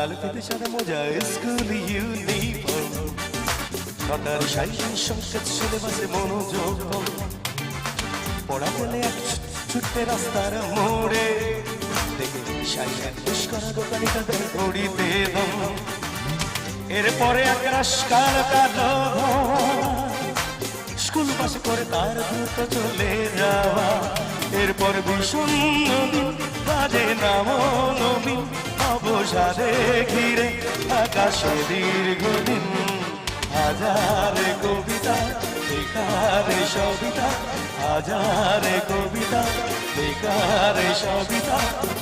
লাল ফিতে school uniform. সংকেত বাসে মনোযোগ। পড়া এক ছুটতে রাস্তার মোড়ে। দেখে সাই তাদের এরপরে এক কালো স্কুল পাশে করে তার দ্রুত চলে যাওয়া। এরপর ভীষণ নদী বাজে নাম নবীন। অবসাদে ঘিরে আকাশে দীর্ঘদিন হাজার কবিতা বেকার সবিতা, হাজার কবিতা বেকার সবিতা।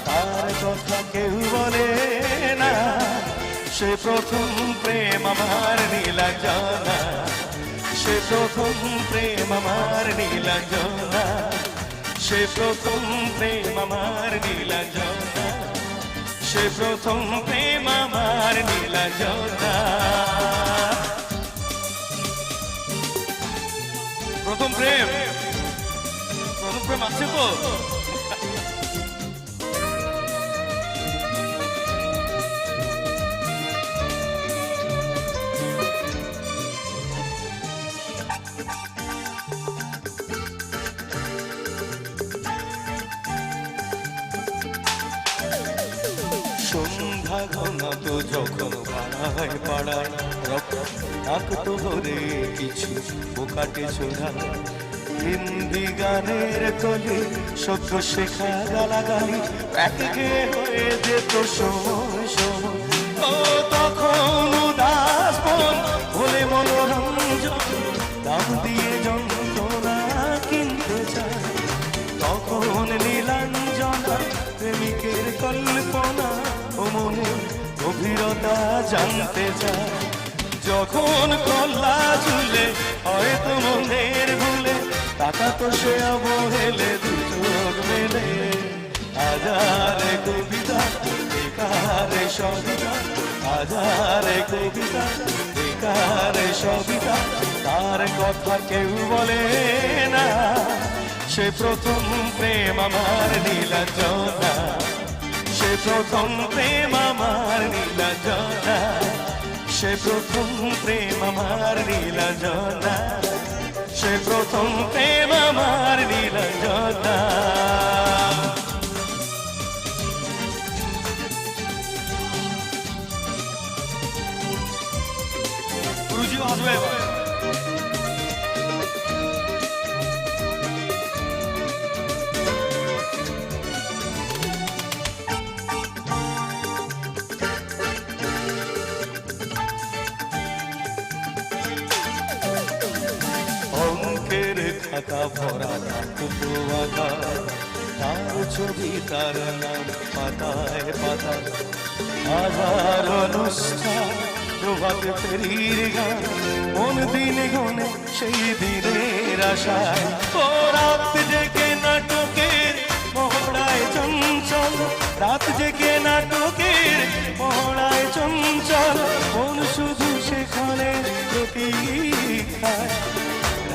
তার কথা কেউ বলে না, সে প্রথম প্রেম আমার নীলাঞ্জনা সে প্রথম প্রেম আমার নীলাঞ্জনা সে প্রথম প্রেম আমার নীলাঞ্জনা সে প্রথম প্রেম আমার নীলাঞ্জনা প্রথম প্রেম। প্রথম প্রেম আছে তো? সন্ধ্যা ঘনাত যখন পাড়ায় পাড়ায় রক্ত থাকতো ভরে কিছু বোকাটে ছোড়া। হিন্দি গানের কলে সত্য শেখা গালাগালি একে হয়ে যেত সময় সময় ও তখন উদাস বলে মনোরঞ্জন দাম দিয়ে গভীরতা জানতে চায়। যখন কল্লা ঝুলে, হয়তো মনের ভুলে টাকা তো সে অবহেলে, দু চোখ মেলে। হাজার কবিতা বেকার সবিতা, হাজার কবিতা বেকার সবিতা, তার কথা কেউ বলে না। সে প্রথম প্রেম আমার নীলাঞ্জনা সে প্রথম প্রেম আমার নীলাঞ্জনা সে প্রথম প্রেম আমার নীলাঞ্জনা সে প্রথম প্রেম আমার নীলাঞ্জনা গুরুজি আসবে অঙ্কের ভরা তার ছবি তার নাম পাতায় পাতা হাজার অনুষ্ঠান, প্রভাত ফেরির গান। মন দিনে গনে সেই দিনের আশায়। ও রাত জেগে নাটকের মহড়ায় চঞ্চল। রাত জেগে নাটকের মহড়ায় চঞ্চল। মন শুধু সেখানে প্রতীক্ষায়।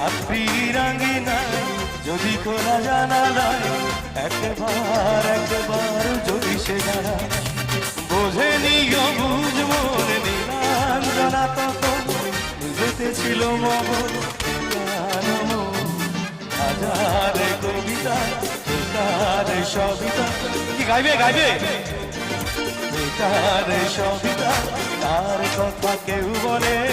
রাত্রি রাঙিনায় যদি খোলা জানালায় একবার একবার যদি সে জানা অবুঝ মন নীলাঞ্জনা তখন বুঝতে ছিল কবিতা সবিতা। কি গাইবে গাইবে? বেকার সবিতা, তার কথা কেউ বলে।